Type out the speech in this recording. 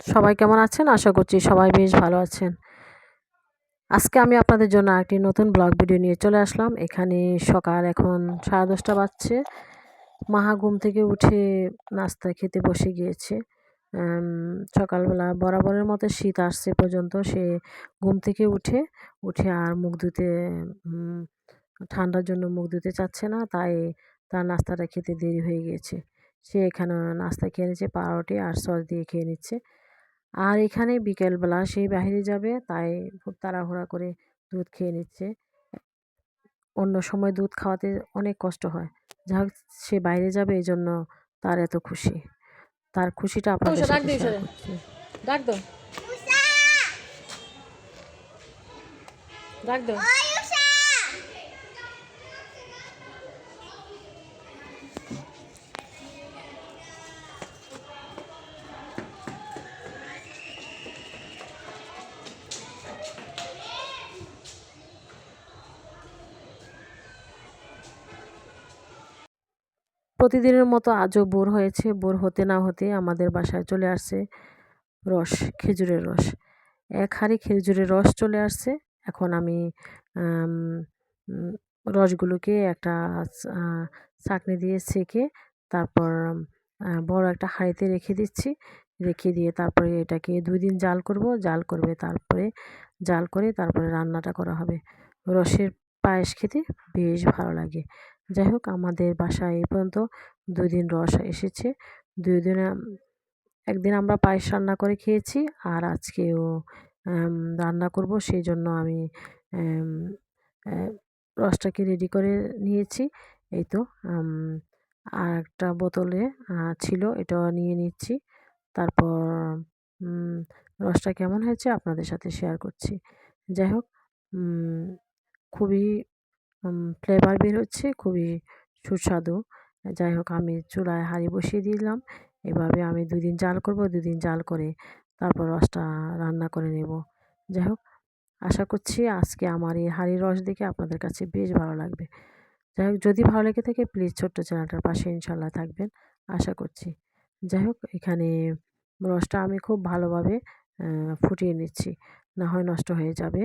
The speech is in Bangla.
সবাই কেমন আছেন? আশা করছি সবাই বেশ ভালো আছেন। আজকে আমি আপনাদের জন্য একটি নতুন ব্লগ ভিডিও নিয়ে চলে আসলাম। এখানে সকাল এখন সাড়ে দশটা বাজছে। মাহা ঘুম থেকে উঠে নাস্তা খেতে বসে গিয়েছে। সকালবেলা বরাবরের মতো শীত আসছে পর্যন্ত। সে ঘুম থেকে উঠে উঠে আর মুখ ধুতে ঠান্ডার জন্য মুখ ধুতে চাচ্ছে না। তাই তার নাস্তাটা খেতে দেরি হয়ে গিয়েছে। সে এখানে নাস্তা খেয়ে নিচ্ছে পাউরুটি আর সস দিয়ে খেয়ে নিচ্ছে। আর এখানে বিকেলবেলা সে বাহিরে যাবে তাই খুব তাড়াহুড়া করে দুধ খেয়ে নিচ্ছে। অন্য সময় দুধ খাওয়াতে অনেক কষ্ট হয়। যা সে বাইরে যাবে এই জন্য তার এত খুশি। তার খুশিটা আপনাদের ডাক দাও ডাক দাও। প্রতিদিনের মতো আজও বোর হয়েছে, বোর হতে না হতে আমাদের বাসায় চলে আসছে রস, খেজুরের রস। এক হাঁড়ি খেজুরের রস চলে আসছে। এখন আমি রসগুলোকে একটা চাকনি দিয়ে সেকে তারপর বড় একটা হাঁড়িতে রেখে দিচ্ছি। রেখে দিয়ে তারপরে এটাকে দুই দিন জাল করব। জাল করবে তারপরে, জাল করে তারপরে রান্নাটা করা হবে। রসের পায়েস খেতে বেশ ভালো লাগে। যাই হোক, আমাদের বাসায় এই পর্যন্ত। দুই দিন রস এসেছে। দুই দিনে একদিন আমরা পায়েস রান্না করে খেয়েছি আর আজকেও রান্না করব। সেই জন্য আমি রসটাকে রেডি করে নিয়েছি। এই তো আর একটা বোতলে ছিল এটা নিয়ে নিচ্ছি। তারপর রসটা কেমন হয়েছে আপনাদের সাথে শেয়ার করছি। যাই হোক খুবই ফ্লেভার বের হচ্ছে খুবই সুস্বাদু। যাই হোক আমি চুলায় হাঁড়ি বসিয়ে দিলাম। এভাবে আমি দুদিন জাল করব, দুদিন জাল করে তারপর রসটা রান্না করে নেব। যাই হোক আশা করছি আজকে আমার এই হাঁড়ির রস দেখে আপনাদের কাছে বেশ ভালো লাগবে। যাই হোক যদি ভালো লেগে থাকে প্লিজ ছোট্ট চ্যানেলটার পাশে ইনশাল্লাহ থাকবেন, আশা করছি। যাই হোক এখানে রসটা আমি খুব ভালোভাবে ফুটিয়ে নিচ্ছি। না হয় নষ্ট হয়ে যাবে।